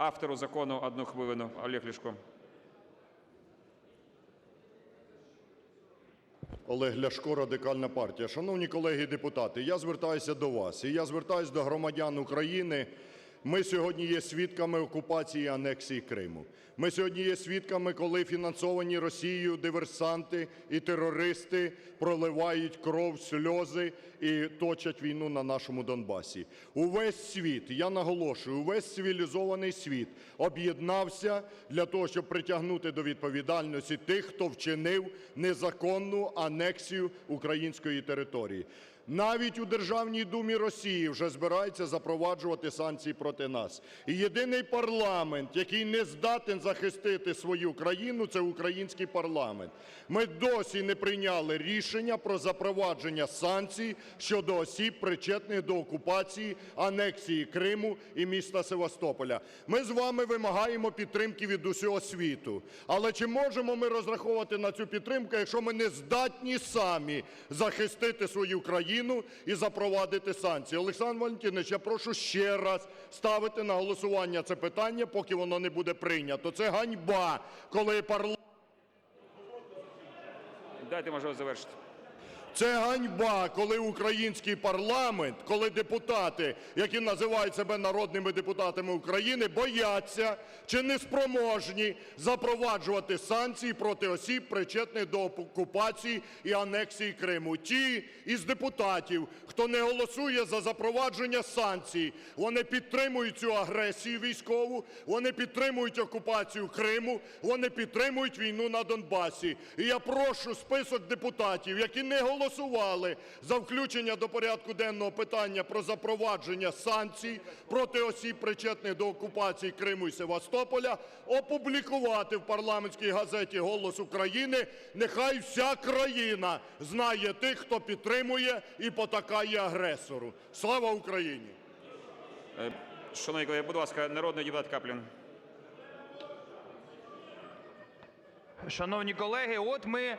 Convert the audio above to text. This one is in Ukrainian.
Автору закону одну хвилину. Олег Ляшко. Олег Ляшко, Радикальна партія. Шановні колеги депутати, я звертаюся до вас, і я звертаюся до громадян України. Ми сьогодні є свідками окупації і анексії Криму. Ми сьогодні є свідками, коли фінансовані Росією диверсанти і терористи проливають кров, сльози і точать війну на нашому Донбасі. Увесь світ, я наголошую, увесь цивілізований світ об'єднався для того, щоб притягнути до відповідальності тих, хто вчинив незаконну анексію української території. Навіть у Державній думі Росії вже збираються запроваджувати санкції проти нас. І єдиний парламент, який не здатен захистити свою країну, це український парламент. Ми досі не прийняли рішення про запровадження санкцій щодо осіб, причетних до окупації, анексії Криму і міста Севастополя. Ми з вами вимагаємо підтримки від усього світу. Але чи можемо ми розраховувати на цю підтримку, якщо ми не здатні самі захистити свою країну і запровадити санкції? Олександр Валентинович, я прошу ще раз ставити на голосування це питання, поки воно не буде прийнято. Це ганьба, коли парламент Дайте можливість завершити. Це ганьба, коли український парламент, коли депутати, які називають себе народними депутатами України, бояться чи неспроможні запроваджувати санкції проти осіб, причетних до окупації і анексії Криму. Ті із депутатів, хто не голосує за запровадження санкцій, вони підтримують цю агресію військову, вони підтримують окупацію Криму, вони підтримують війну на Донбасі. І я прошу список депутатів, які не голосували за включення до порядку денного питання про запровадження санкцій проти осіб, причетних до окупації Криму і Севастополя, опублікувати в парламентській газеті «Голос України». Нехай вся країна знає тих, хто підтримує і потакає агресору. Слава Україні! Е, Шановні колеги, будь ласка, народний депутат Каплін. Шановні колеги, от ми